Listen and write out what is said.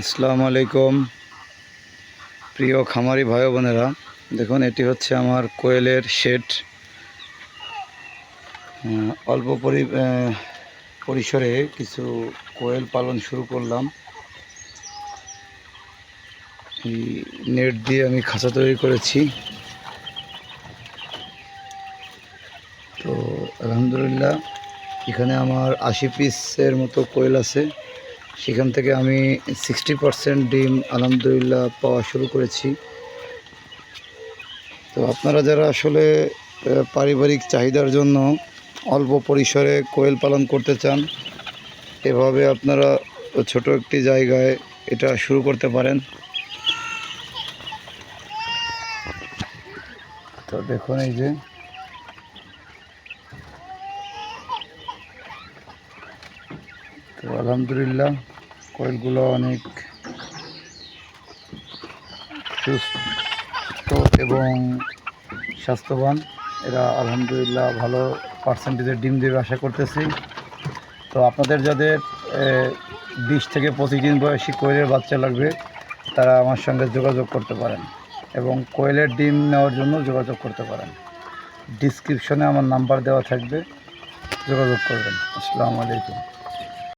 আসসালামু আলাইকুম। প্রিয় খামারি ভাই বোনেরা, দেখুন, এটি হচ্ছে আমার কোয়েলের শেড। অল্প পরি পরিসরে কিছু কোয়েল পালন শুরু করলাম। এই নেট দিয়ে আমি খাঁচা তৈরি করেছি। তো, আলহামদুলিল্লাহ, এখানে আমার আশি পিসের মতো কোয়েল আছে। সেখান থেকে আমি সিক্সটি পারসেন্ট ডিম আলহামদুলিল্লাহ পাওয়া শুরু করেছি। তো আপনারা যারা আসলে পারিবারিক চাহিদার জন্য অল্প পরিসরে কোয়েল পালন করতে চান, এভাবে আপনারা ছোট একটি জায়গায় এটা শুরু করতে পারেন। তো দেখুন এই যে তো আলহামদুলিল্লাহ, কোয়েলগুলো অনেক সুস্থ এবং স্বাস্থ্যবান। এরা আলহামদুলিল্লাহ ভালো পার্সেন্টেজের ডিম দেবে আশা করতেছি। তো আপনাদের যাদের বিশ থেকে পঁচিশ দিন বয়সী কোয়েলের বাচ্চা লাগবে, তারা আমার সঙ্গে যোগাযোগ করতে পারেন এবং কোয়েলের ডিম নেওয়ার জন্য যোগাযোগ করতে পারেন। ডিসক্রিপশনে আমার নাম্বার দেওয়া থাকবে, যোগাযোগ করবেন। আসসালামু আলাইকুম।